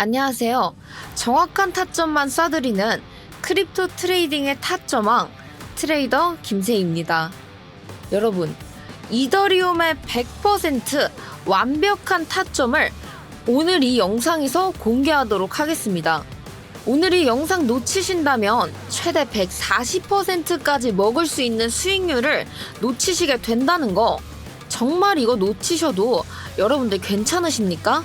안녕하세요. 정확한 타점만 쏴드리는 크립토 트레이딩의 타점왕 트레이더 김세희입니다. 여러분, 이더리움의 100% 완벽한 타점을 오늘 이 영상에서 공개하도록 하겠습니다. 오늘 이 영상 놓치신다면 최대 140%까지 먹을 수 있는 수익률을 놓치시게 된다는 거 정말 이거 놓치셔도 여러분들 괜찮으십니까?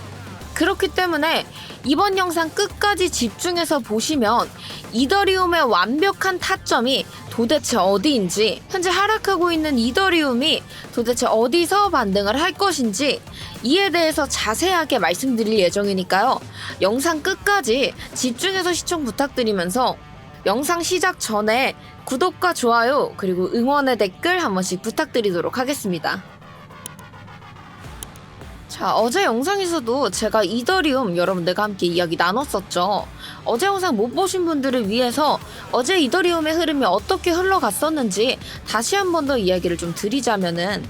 그렇기 때문에 이번 영상 끝까지 집중해서 보시면 이더리움의 완벽한 타점이 도대체 어디인지 현재 하락하고 있는 이더리움이 도대체 어디서 반등을 할 것인지 이에 대해서 자세하게 말씀드릴 예정이니까요. 영상 끝까지 집중해서 시청 부탁드리면서 영상 시작 전에 구독과 좋아요 그리고 응원의 댓글 한 번씩 부탁드리도록 하겠습니다. 자, 어제 영상에서도 제가 이더리움 여러분들과 함께 이야기 나눴었죠. 어제 영상 못 보신 분들을 위해서 어제 이더리움의 흐름이 어떻게 흘러갔었는지 다시 한 번 더 이야기를 좀 드리자면은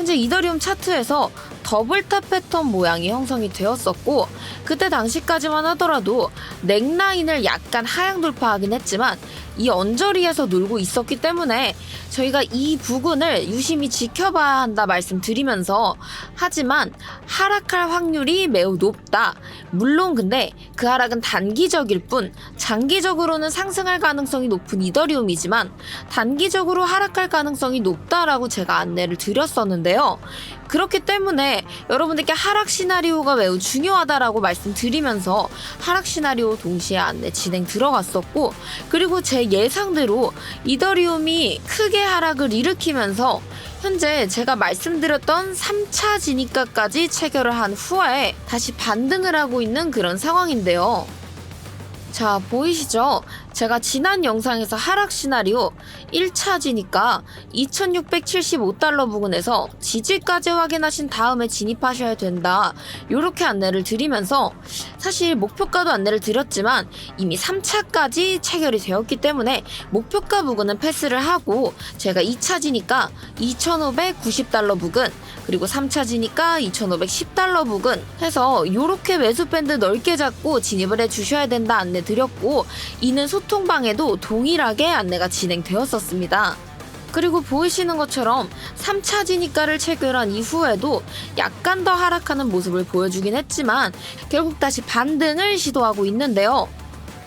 현재 이더리움 차트에서 더블탑 패턴 모양이 형성이 되었었고 그때 당시까지만 하더라도 넥라인을 약간 하향 돌파하긴 했지만 이 언저리에서 놀고 있었기 때문에 저희가 이 부분을 유심히 지켜봐야 한다 말씀드리면서 하지만 하락할 확률이 매우 높다. 물론 근데 그 하락은 단기적일 뿐 장기적으로는 상승할 가능성이 높은 이더리움이지만 단기적으로 하락할 가능성이 높다라고 제가 안내를 드렸었는데 요. 그렇기 때문에 여러분들께 하락 시나리오가 매우 중요하다라고 말씀드리면서 하락 시나리오 동시에 안내 진행 들어갔었고 그리고 제 예상대로 이더리움이 크게 하락을 일으키면서 현재 제가 말씀드렸던 3차 진입가까지 체결을 한 후에 다시 반등을 하고 있는 그런 상황인데요. 자, 보이시죠? 제가 지난 영상에서 하락 시나리오 1차 지니까 2675달러 부근에서 지지까지 확인하신 다음에 진입하셔야 된다. 이렇게 안내를 드리면서 사실 목표가도 안내를 드렸지만 이미 3차까지 체결이 되었기 때문에 목표가 부근은 패스를 하고 제가 2차 지니까 2590달러 부근 그리고 3차 지니까 2510달러 부근 해서 이렇게 매수 밴드 넓게 잡고 진입을 해 주셔야 된다 안내 드렸고 이는 소 통방에도 동일하게 안내가 진행되었었습니다. 그리고 보이시는 것처럼 3차 진입가를 체결한 이후에도 약간 더 하락하는 모습을 보여주긴 했지만 결국 다시 반등을 시도하고 있는데요.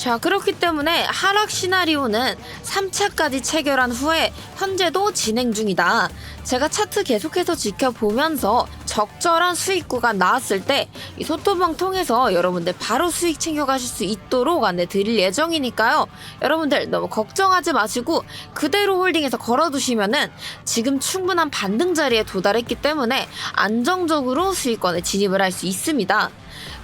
자, 그렇기 때문에 하락 시나리오는 3차까지 체결한 후에 현재도 진행 중이다. 제가 차트 계속해서 지켜보면서 적절한 수익 구간 나왔을 때 이 소토방 통해서 여러분들 바로 수익 챙겨가실 수 있도록 안내 드릴 예정이니까요. 여러분들 너무 걱정하지 마시고 그대로 홀딩해서 걸어두시면은 지금 충분한 반등 자리에 도달했기 때문에 안정적으로 수익권에 진입을 할 수 있습니다.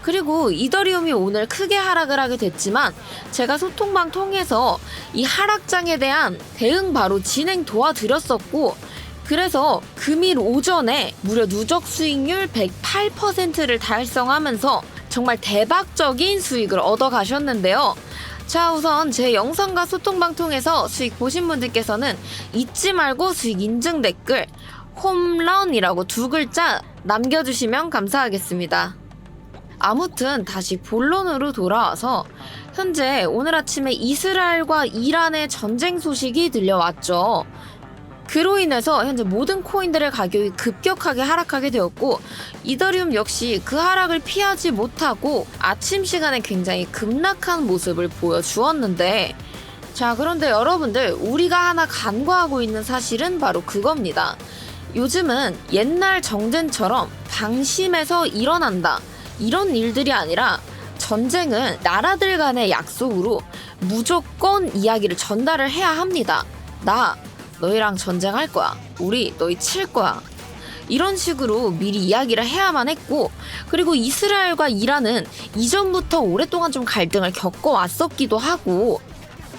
그리고 이더리움이 오늘 크게 하락을 하게 됐지만 제가 소통방 통해서 이 하락장에 대한 대응 바로 진행 도와드렸었고 그래서 금일 오전에 무려 누적 수익률 108%를 달성하면서 정말 대박적인 수익을 얻어 가셨는데요. 자, 우선 제 영상과 소통방 통해서 수익 보신 분들께서는 잊지 말고 수익 인증 댓글 홈런이라고 두 글자 남겨주시면 감사하겠습니다. 아무튼 다시 본론으로 돌아와서 현재 오늘 아침에 이스라엘과 이란의 전쟁 소식이 들려왔죠. 그로 인해서 현재 모든 코인들의 가격이 급격하게 하락하게 되었고 이더리움 역시 그 하락을 피하지 못하고 아침 시간에 굉장히 급락한 모습을 보여주었는데 자 그런데 여러분들 우리가 하나 간과하고 있는 사실은 바로 그겁니다. 요즘은 옛날 정전처럼 방심해서 일어난다 이런 일들이 아니라 전쟁은 나라들 간의 약속으로 무조건 이야기를 전달을 해야 합니다. 나 너희랑 전쟁할 거야. 우리 너희 칠 거야. 이런 식으로 미리 이야기를 해야만 했고, 그리고 이스라엘과 이란은 이전부터 오랫동안 좀 갈등을 겪어왔었기도 하고,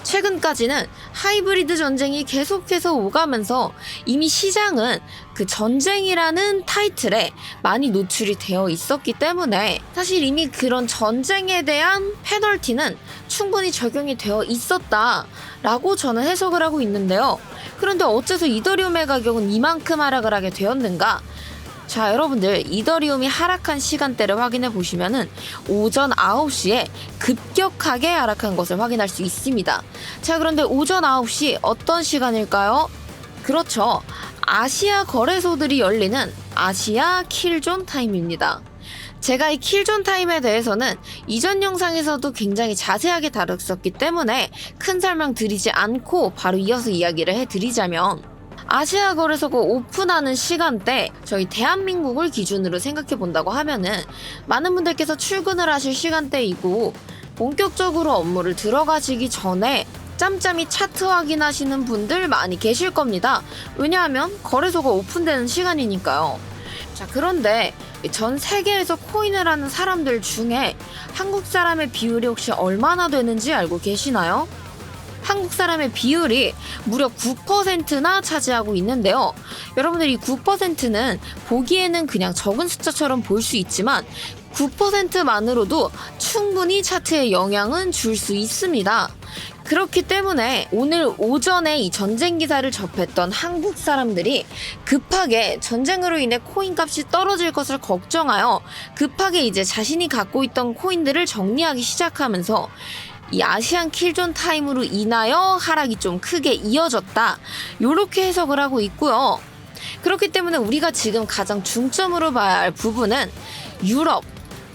최근까지는 하이브리드 전쟁이 계속해서 오가면서 이미 시장은 그 전쟁이라는 타이틀에 많이 노출이 되어 있었기 때문에 사실 이미 그런 전쟁에 대한 페널티는 충분히 적용이 되어 있었다라고 저는 해석을 하고 있는데요. 그런데 어째서 이더리움의 가격은 이만큼 하락을 하게 되었는가? 자, 여러분들 이더리움이 하락한 시간대를 확인해 보시면은 오전 9시에 급격하게 하락한 것을 확인할 수 있습니다. 자, 그런데 오전 9시 어떤 시간일까요? 그렇죠. 아시아 거래소들이 열리는 아시아 킬존 타임입니다. 제가 이 킬존 타임에 대해서는 이전 영상에서도 굉장히 자세하게 다뤘었기 때문에 큰 설명 드리지 않고 바로 이어서 이야기를 해드리자면 아시아 거래소가 오픈하는 시간대 저희 대한민국을 기준으로 생각해 본다고 하면은 많은 분들께서 출근을 하실 시간대이고 본격적으로 업무를 들어가시기 전에 짬짬이 차트 확인하시는 분들 많이 계실 겁니다. 왜냐하면 거래소가 오픈되는 시간이니까요. 자, 그런데 전 세계에서 코인을 하는 사람들 중에 한국 사람의 비율이 혹시 얼마나 되는지 알고 계시나요? 한국 사람의 비율이 무려 9%나 차지하고 있는데요. 여러분들 이 9%는 보기에는 그냥 적은 숫자처럼 보일 수 있지만 9%만으로도 충분히 차트에 영향은 줄 수 있습니다. 그렇기 때문에 오늘 오전에 이 전쟁 기사를 접했던 한국 사람들이 급하게 전쟁으로 인해 코인 값이 떨어질 것을 걱정하여 급하게 이제 자신이 갖고 있던 코인들을 정리하기 시작하면서 이 아시안 킬존 타임으로 인하여 하락이 좀 크게 이어졌다. 요렇게 해석을 하고 있고요. 그렇기 때문에 우리가 지금 가장 중점으로 봐야 할 부분은 유럽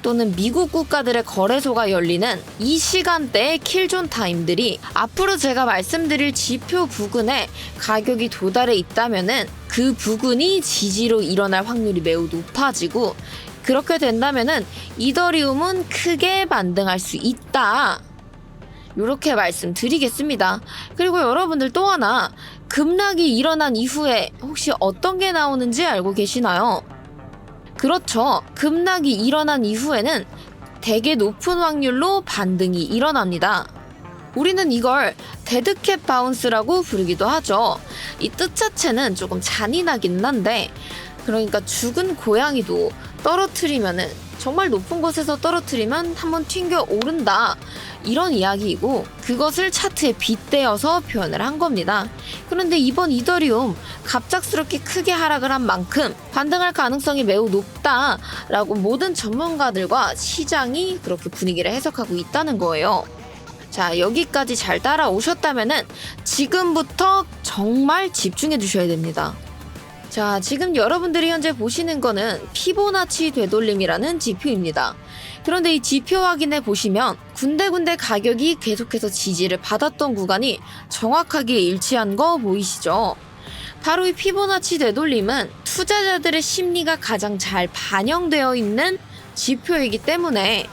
또는 미국 국가들의 거래소가 열리는 이 시간대의 킬존 타임들이 앞으로 제가 말씀드릴 지표 부근에 가격이 도달해 있다면은 그 부근이 지지로 일어날 확률이 매우 높아지고 그렇게 된다면은 이더리움은 크게 반등할 수 있다. 이렇게 말씀드리겠습니다. 그리고 여러분들 또 하나 급락이 일어난 이후에 혹시 어떤 게 나오는지 알고 계시나요? 그렇죠. 급락이 일어난 이후에는 되게 높은 확률로 반등이 일어납니다. 우리는 이걸 데드캣 바운스라고 부르기도 하죠. 이 뜻 자체는 조금 잔인하긴 한데, 그러니까 죽은 고양이도 떨어뜨리면은 정말 높은 곳에서 떨어뜨리면 한번 튕겨 오른다. 이런 이야기이고 그것을 차트에 빗대어서 표현을 한 겁니다. 그런데 이번 이더리움 갑작스럽게 크게 하락을 한 만큼 반등할 가능성이 매우 높다라고 모든 전문가들과 시장이 그렇게 분위기를 해석하고 있다는 거예요. 자, 여기까지 잘 따라오셨다면은 지금부터 정말 집중해 주셔야 됩니다. 자, 지금 여러분들이 현재 보시는 거는 피보나치 되돌림이라는 지표입니다. 그런데 이 지표 확인해 보시면 군데군데 가격이 계속해서 지지를 받았던 구간이 정확하게 일치한 거 보이시죠? 바로 이 피보나치 되돌림은 투자자들의 심리가 가장 잘 반영되어 있는 지표이기 때문에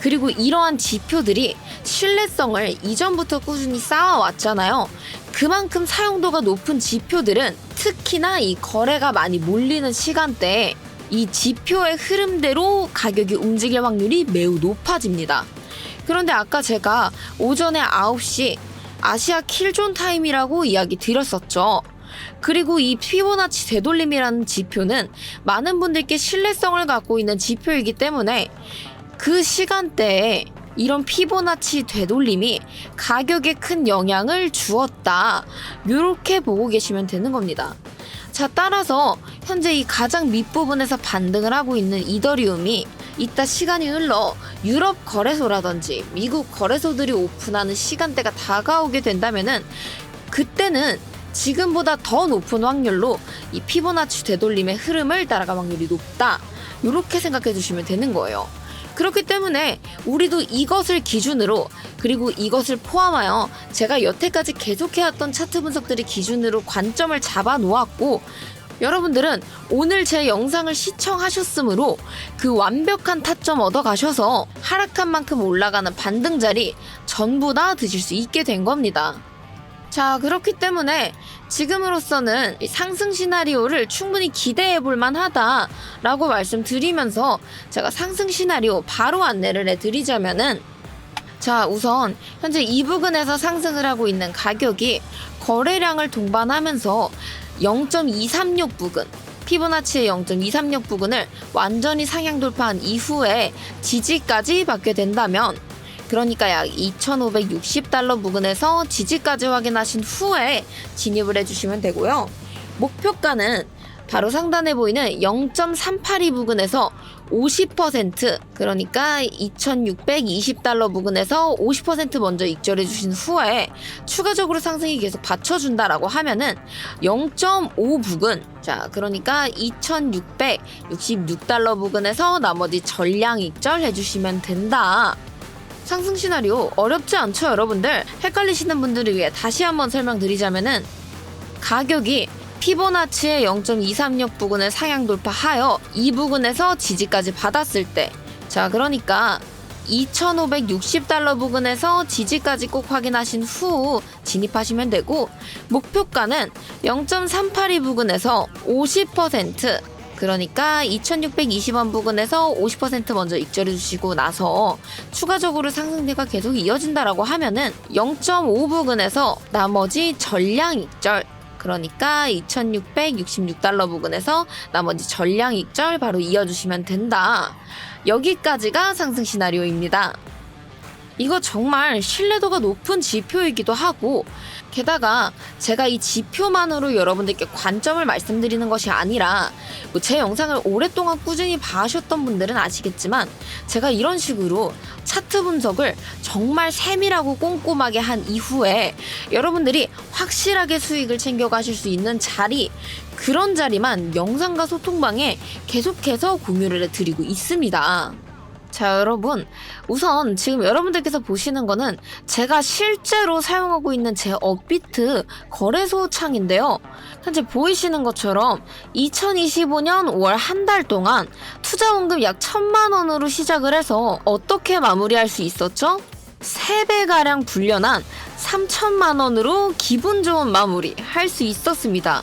그리고 이러한 지표들이 신뢰성을 이전부터 꾸준히 쌓아왔잖아요. 그만큼 사용도가 높은 지표들은 특히나 이 거래가 많이 몰리는 시간대에 이 지표의 흐름대로 가격이 움직일 확률이 매우 높아집니다. 그런데 아까 제가 오전에 9시 아시아 킬존 타임이라고 이야기 드렸었죠. 그리고 이 피보나치 되돌림이라는 지표는 많은 분들께 신뢰성을 갖고 있는 지표이기 때문에 그 시간대에 이런 피보나치 되돌림이 가격에 큰 영향을 주었다. 이렇게 보고 계시면 되는 겁니다. 자, 따라서 현재 이 가장 밑부분에서 반등을 하고 있는 이더리움이 이따 시간이 흘러 유럽 거래소라든지 미국 거래소들이 오픈하는 시간대가 다가오게 된다면은 그때는 지금보다 더 높은 확률로 이 피보나치 되돌림의 흐름을 따라갈 확률이 높다. 이렇게 생각해 주시면 되는 거예요. 그렇기 때문에 우리도 이것을 기준으로 그리고 이것을 포함하여 제가 여태까지 계속해왔던 차트 분석들의 기준으로 관점을 잡아 놓았고 여러분들은 오늘 제 영상을 시청하셨으므로 그 완벽한 타점 얻어 가셔서 하락한 만큼 올라가는 반등 자리 전부 다 드실 수 있게 된 겁니다. 자, 그렇기 때문에 지금으로서는 이 상승 시나리오를 충분히 기대해 볼 만 하다라고 말씀드리면서 제가 상승 시나리오 바로 안내를 해 드리자면은 자, 우선 현재 이 부근에서 상승을 하고 있는 가격이 거래량을 동반하면서 0.236 부근 피보나치의 0.236 부근을 완전히 상향 돌파한 이후에 지지까지 받게 된다면 그러니까 약 2,560달러 부근에서 지지까지 확인하신 후에 진입을 해주시면 되고요. 목표가는 바로 상단에 보이는 0.382 부근에서 50% 그러니까 2620달러 부근에서 50% 먼저 익절해 주신 후에 추가적으로 상승이 계속 받쳐준다라고 하면은 0.5 부근 자 그러니까 2666달러 부근에서 나머지 전량 익절 해 주시면 된다 상승 시나리오 어렵지 않죠 여러분들? 헷갈리시는 분들을 위해 다시 한번 설명드리자면은 가격이 피보나치의 0.236 부근을 상향 돌파하여 이 부근에서 지지까지 받았을 때. 자 그러니까 2560달러 부근에서 지지까지 꼭 확인하신 후 진입하시면 되고 목표가는 0.382 부근에서 50% 그러니까 2620원 부근에서 50% 먼저 익절해 주시고 나서 추가적으로 상승세가 계속 이어진다라고 하면은 0.5 부근에서 나머지 전량 익절 그러니까 2666달러 부근에서 나머지 전량 익절 바로 이어주시면 된다. 여기까지가 상승 시나리오입니다. 이거 정말 신뢰도가 높은 지표이기도 하고 게다가 제가 이 지표만으로 여러분들께 관점을 말씀드리는 것이 아니라 뭐 제 영상을 오랫동안 꾸준히 봐하셨던 분들은 아시겠지만 제가 이런 식으로 차트 분석을 정말 세밀하고 꼼꼼하게 한 이후에 여러분들이 확실하게 수익을 챙겨가실 수 있는 자리 그런 자리만 영상과 소통방에 계속해서 공유를 해드리고 있습니다. 자, 여러분. 우선 지금 여러분들께서 보시는 거는 제가 실제로 사용하고 있는 제 업비트 거래소 창인데요. 현재 보이시는 것처럼 2025년 5월 한 달 동안 투자 원금 약 1000만 원으로 시작을 해서 어떻게 마무리할 수 있었죠? 3배가량 불려난 3천만 원으로 기분 좋은 마무리 할 수 있었습니다.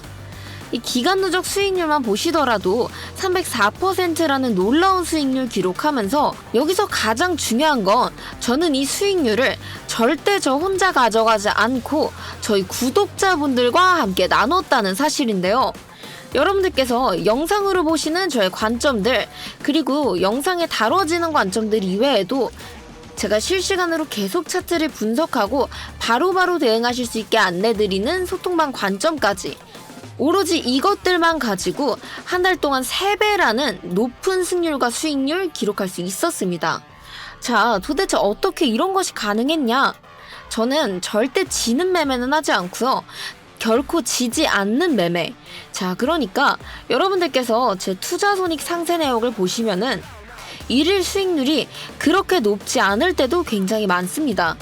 이 기간 누적 수익률만 보시더라도 304%라는 놀라운 수익률 기록하면서 여기서 가장 중요한 건 저는 이 수익률을 절대 저 혼자 가져가지 않고 저희 구독자분들과 함께 나눴다는 사실인데요. 여러분들께서 영상으로 보시는 저의 관점들 그리고 영상에 다뤄지는 관점들 이외에도 제가 실시간으로 계속 차트를 분석하고 바로바로 대응하실 수 있게 안내드리는 소통방 관점까지 오로지 이것들만 가지고 한 달 동안 3배라는 높은 승률과 수익률 기록할 수 있었습니다. 자, 도대체 어떻게 이런 것이 가능했냐? 저는 절대 지는 매매는 하지 않고요. 결코 지지 않는 매매. 자, 그러니까 여러분들께서 제 투자 손익 상세 내역을 보시면은 일일 수익률이 그렇게 높지 않을 때도 굉장히 많습니다.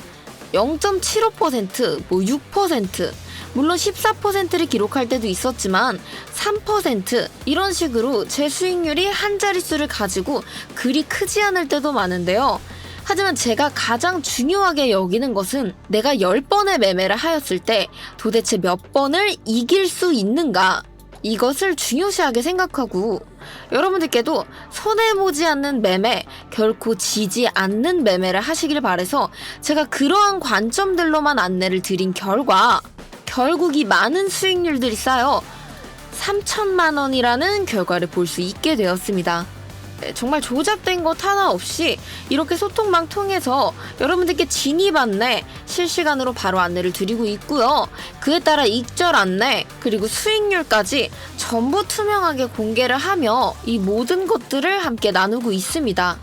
0.75%, 뭐 6%, 물론 14%를 기록할 때도 있었지만 3% 이런 식으로 제 수익률이 한 자릿수를 가지고 그리 크지 않을 때도 많은데요. 하지만 제가 가장 중요하게 여기는 것은 내가 10번의 매매를 하였을 때 도대체 몇 번을 이길 수 있는가 이것을 중요시하게 생각하고 여러분들께도 손해 보지 않는 매매, 결코 지지 않는 매매를 하시길 바래서 제가 그러한 관점들로만 안내를 드린 결과 결국 이 많은 수익률들이 쌓여 3천만 원이라는 결과를 볼 수 있게 되었습니다. 네, 정말 조작된 것 하나 없이 이렇게 소통망 통해서 여러분들께 진입 안내 실시간으로 바로 안내를 드리고 있고요. 그에 따라 익절 안내 그리고 수익률까지 전부 투명하게 공개를 하며 이 모든 것들을 함께 나누고 있습니다.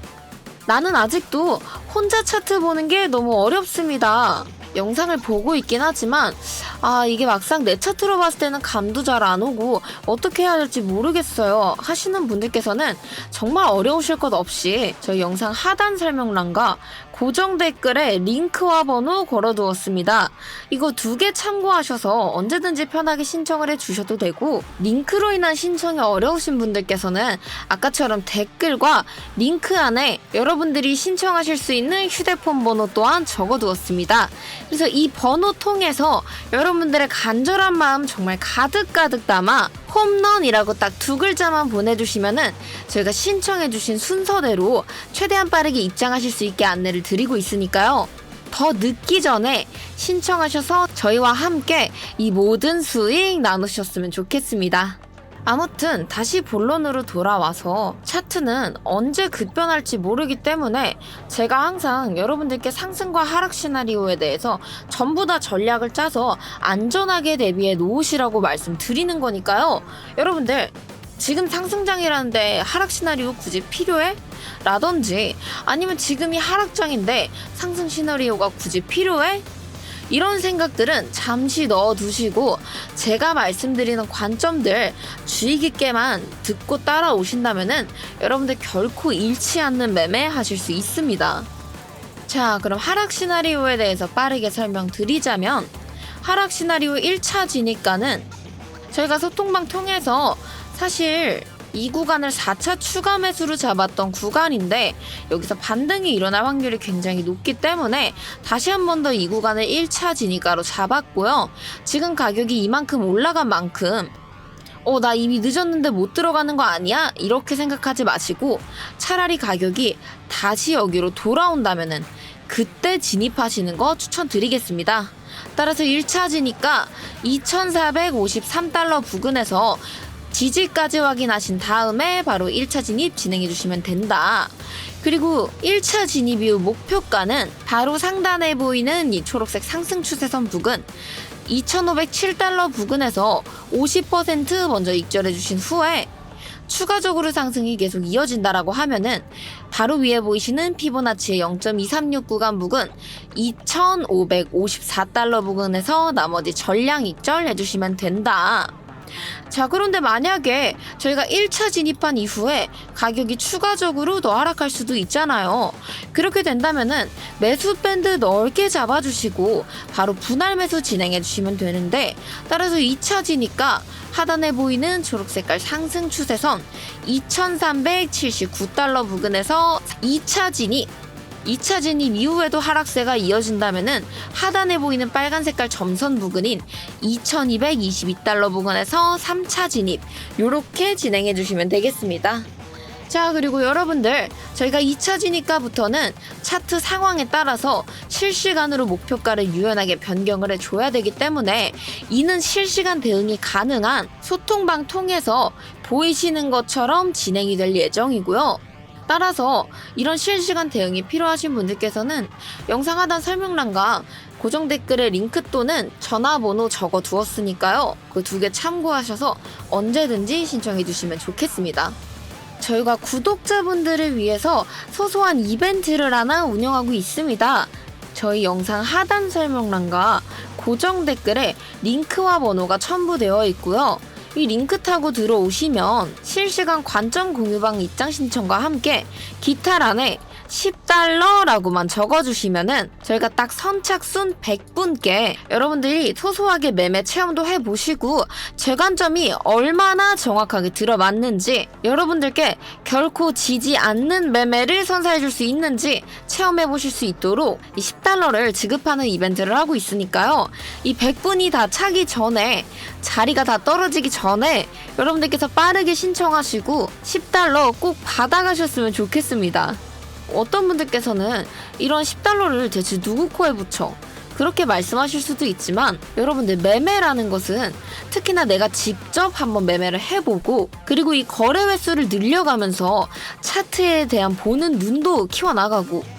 나는 아직도 혼자 차트 보는 게 너무 어렵습니다. 영상을 보고 있긴 하지만 아 이게 막상 내 차트로 봤을 때는 감도 잘 안 오고 어떻게 해야 될지 모르겠어요. 하시는 분들께서는 정말 어려우실 것 없이 저희 영상 하단 설명란과 고정 댓글에 링크와 번호 걸어두었습니다. 이거 두 개 참고하셔서 언제든지 편하게 신청을 해주셔도 되고 링크로 인한 신청이 어려우신 분들께서는 아까처럼 댓글과 링크 안에 여러분들이 신청하실 수 있는 휴대폰 번호 또한 적어두었습니다. 그래서 이 번호 통해서 여러분들의 간절한 마음 정말 가득가득 담아 홈런이라고 딱 두 글자만 보내주시면은 저희가 신청해주신 순서대로 최대한 빠르게 입장하실 수 있게 안내를 드리고 있으니까요. 더 늦기 전에 신청하셔서 저희와 함께 이 모든 수익 나누셨으면 좋겠습니다. 아무튼 다시 본론으로 돌아와서 차트는 언제 급변할지 모르기 때문에 제가 항상 여러분들께 상승과 하락 시나리오에 대해서 전부 다 전략을 짜서 안전하게 대비해 놓으시라고 말씀드리는 거니까요. 여러분들 지금 상승장이라는데 하락 시나리오 굳이 필요해? 라든지 아니면 지금이 하락장인데 상승 시나리오가 굳이 필요해? 이런 생각들은 잠시 넣어두시고 제가 말씀드리는 관점들 주의 깊게만 듣고 따라오신다면은 여러분들 결코 잃지 않는 매매 하실 수 있습니다. 자, 그럼 하락 시나리오에 대해서 빠르게 설명드리자면 하락 시나리오 1차 진입가는 저희가 소통방 통해서 사실 이 구간을 4차 추가 매수로 잡았던 구간인데 여기서 반등이 일어날 확률이 굉장히 높기 때문에 다시 한 번 더 이 구간을 1차 진입가로 잡았고요. 지금 가격이 이만큼 올라간 만큼 어, 나 이미 늦었는데 못 들어가는 거 아니야? 이렇게 생각하지 마시고 차라리 가격이 다시 여기로 돌아온다면은 그때 진입하시는 거 추천드리겠습니다. 따라서 1차 진입가 2,453달러 부근에서 지지까지 확인하신 다음에 바로 1차 진입 진행해 주시면 된다. 그리고 1차 진입 이후 목표가는 바로 상단에 보이는 이 초록색 상승 추세선 부근 2,507달러 부근에서 50% 먼저 익절해 주신 후에 추가적으로 상승이 계속 이어진다라고 하면은 바로 위에 보이시는 피보나치의 0.236 구간 부근 2,554달러 부근에서 나머지 전량 익절 해 주시면 된다. 자, 그런데 만약에 저희가 1차 진입한 이후에 가격이 추가적으로 더 하락할 수도 있잖아요. 그렇게 된다면은 매수 밴드 넓게 잡아주시고 바로 분할 매수 진행해 주시면 되는데 따라서 2차 진입가 하단에 보이는 초록 색깔 상승 추세선 2,379달러 부근에서 2차 진입 2차 진입 이후에도 하락세가 이어진다면은 하단에 보이는 빨간 색깔 점선 부근인 2222달러 부근에서 3차 진입 요렇게 진행해 주시면 되겠습니다. 자, 그리고 여러분들, 저희가 2차 진입가부터는 차트 상황에 따라서 실시간으로 목표가를 유연하게 변경을 해줘야 되기 때문에 이는 실시간 대응이 가능한 소통방 통해서 보이시는 것처럼 진행이 될 예정이고요. 따라서 이런 실시간 대응이 필요하신 분들께서는 영상 하단 설명란과 고정 댓글에 링크 또는 전화번호 적어 두었으니까요. 그 두 개 참고하셔서 언제든지 신청해 주시면 좋겠습니다. 저희가 구독자분들을 위해서 소소한 이벤트를 하나 운영하고 있습니다. 저희 영상 하단 설명란과 고정 댓글에 링크와 번호가 첨부되어 있고요. 이 링크 타고 들어오시면 실시간 관점 공유방 입장 신청과 함께 기타 란에 10달러라고만 적어주시면은 저희가 딱 선착순 100분께 여러분들이 소소하게 매매 체험도 해보시고 제 관점이 얼마나 정확하게 들어맞는지 여러분들께 결코 지지 않는 매매를 선사해줄 수 있는지 체험해보실 수 있도록 이 10달러를 지급하는 이벤트를 하고 있으니까요. 이 100분이 다 차기 전에 자리가 다 떨어지기 전에 여러분들께서 빠르게 신청하시고 10달러 꼭 받아가셨으면 좋겠습니다. 어떤 분들께서는 이런 10달러를 대체 누구 코에 붙여? 그렇게 말씀하실 수도 있지만 여러분들 매매라는 것은 특히나 내가 직접 한번 매매를 해보고 그리고 이 거래 횟수를 늘려가면서 차트에 대한 보는 눈도 키워나가고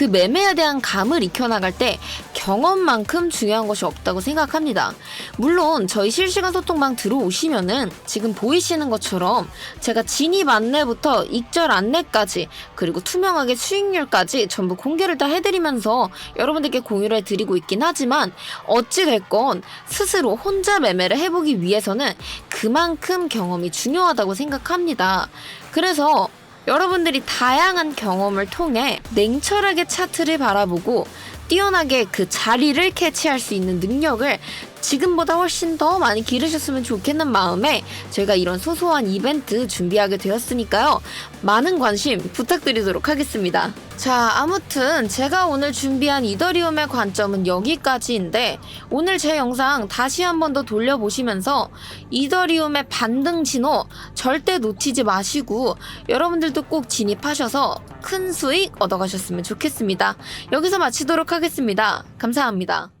그 매매에 대한 감을 익혀나갈 때 경험만큼 중요한 것이 없다고 생각합니다. 물론 저희 실시간 소통방 들어오시면은 지금 보이시는 것처럼 제가 진입 안내부터 익절 안내까지 그리고 투명하게 수익률까지 전부 공개를 다 해드리면서 여러분들께 공유를 해드리고 있긴 하지만 어찌됐건 스스로 혼자 매매를 해보기 위해서는 그만큼 경험이 중요하다고 생각합니다. 그래서 여러분들이 다양한 경험을 통해 냉철하게 차트를 바라보고 뛰어나게 그 자리를 캐치할 수 있는 능력을 지금보다 훨씬 더 많이 기르셨으면 좋겠는 마음에 저희가 이런 소소한 이벤트 준비하게 되었으니까요. 많은 관심 부탁드리도록 하겠습니다. 자, 아무튼 제가 오늘 준비한 이더리움의 관점은 여기까지인데 오늘 제 영상 다시 한 번 더 돌려보시면서 이더리움의 반등 진호 절대 놓치지 마시고 여러분들도 꼭 진입하셔서 큰 수익 얻어가셨으면 좋겠습니다. 여기서 마치도록 하겠습니다. 감사합니다.